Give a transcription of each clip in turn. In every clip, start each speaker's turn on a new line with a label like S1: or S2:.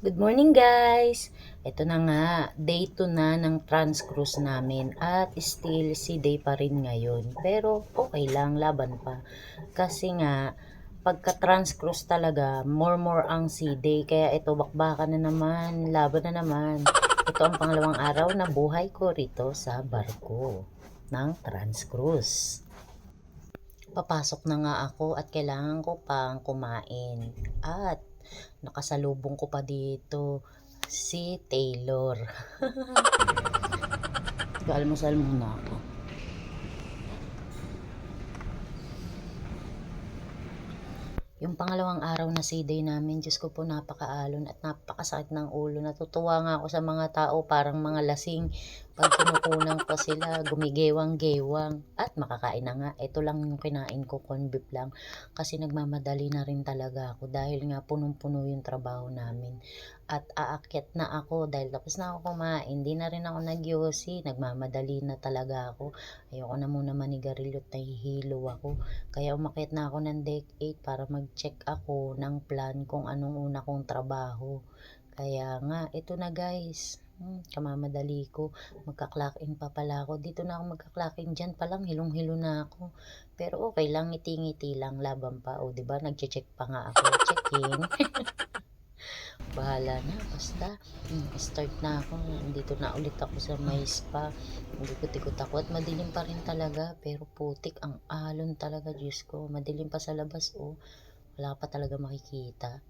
S1: Good morning guys! Ito na nga, day 2 na ng trans cruise namin at still si day pa rin ngayon. Pero okay lang, laban pa. Kasi nga, pagka trans cruise talaga, more more ang si day. Kaya ito, bakbakan na naman, laban na naman. Ito ang pangalawang araw na buhay ko rito sa barko ng trans cruise. Papasok na nga ako at kailangan ko pang kumain. At nakasalubong ko pa dito si Taylor. Almusal muna ako. Yung pangalawang araw na day namin, Diyos ko po napakaalon at napakasakit ng ulo. Natutuwa nga ako sa mga tao, parang mga lasing. Pag kinukunan ko sila, gumigewang-gewang. At makakain na nga. Ito lang yung kinain ko, corn lang. Kasi nagmamadali na rin talaga ako dahil nga punong-puno yung trabaho namin. At aakyat na ako dahil tapos na ako kumain. Hindi na rin ako nag Nagmamadali na talaga ako. Ayoko na muna manigarilyo at nahihilo ako. Kaya umakyat na ako ng deck 8 para mag-check ako ng plan kung anong una kong trabaho. Kaya nga, ito na guys. Hmm, kamamadali ko. Magka-clock in pa pala ako. Dito na ako magka-clock in. Dyan pa lang, hilong-hilo na ako. Pero okay lang, ngiti-ngiti lang. Laban pa. O, di ba Nag-check pa nga ako. Check-in. Bahala na. Basta, hmm, start na ako. Dito na ulit ako sa may spa. Ikot-ikot ako. At madilim pa rin talaga. Pero putik ang alon talaga, Diyos ko. Madilim pa sa labas, oh. Wala pa talaga makikita.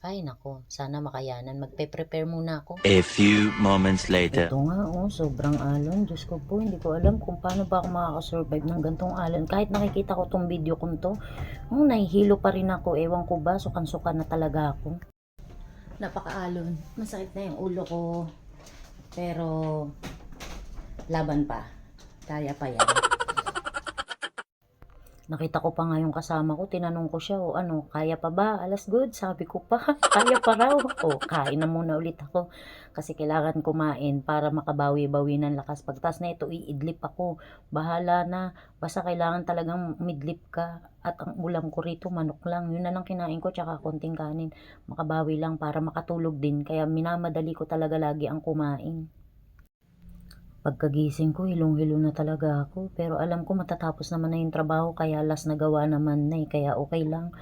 S1: Ay, nako. Sana makayanan. Magpe-prepare muna ako.
S2: A few moments later.
S1: Ito nga, oh, sobrang alon. Diyos ko po, hindi ko alam kung paano ba ako makakasurvive ng gantong alon. Kahit nakikita ko tong video kong to, oh, nahihilo pa rin ako. Ewan ko ba, sukan-sukan na talaga ako. Napakaalon. Masakit na yung ulo ko. Pero, laban pa. Kaya pa yan. Nakita ko pa nga yung kasama ko, tinanong ko siya, o ano, kaya pa ba? Alas good, sabi ko pa, kaya pa raw. O, kain na muna ulit ako. Kasi kailangan kumain para makabawi-bawi ng lakas. Pagtas na ito, iidlip ako. Bahala na. Basta kailangan talagang midlip ka. At ang ulam ko rito, manok lang. Yun na lang kinain ko, tsaka konting kanin. Makabawi lang para makatulog din. Kaya minamadali ko talaga lagi ang kumain. Pagkagising ko, hilong-hilo na talaga ako. Pero alam ko matatapos naman na yung trabaho, kaya last na gawa naman na eh. Kaya okay lang.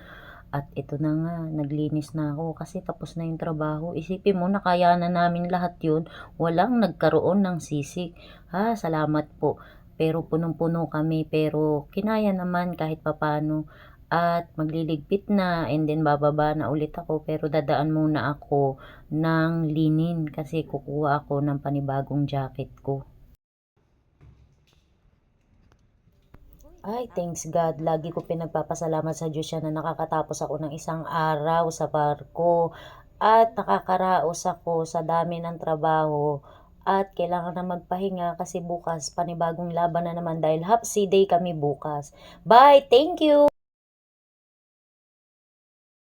S1: At ito na nga, naglinis na ako kasi tapos na yung trabaho. Isipin mo, nakaya na namin lahat yun. Walang nagkaroon ng sisik. Ha, salamat po. Pero punong-puno kami, pero kinaya naman kahit papano. At magliligpit na and then bababa na ulit ako pero dadaan muna ako ng linin kasi kukuha ako ng panibagong jacket ko. Ay, thanks God. Lagi ko pinagpapasalamat sa Diyos na nakakatapos ako ng isang araw sa barko at nakakaraos ako sa dami ng trabaho at kailangan na magpahinga kasi bukas panibagong laban na naman dahil half day kami bukas. Bye! Thank you!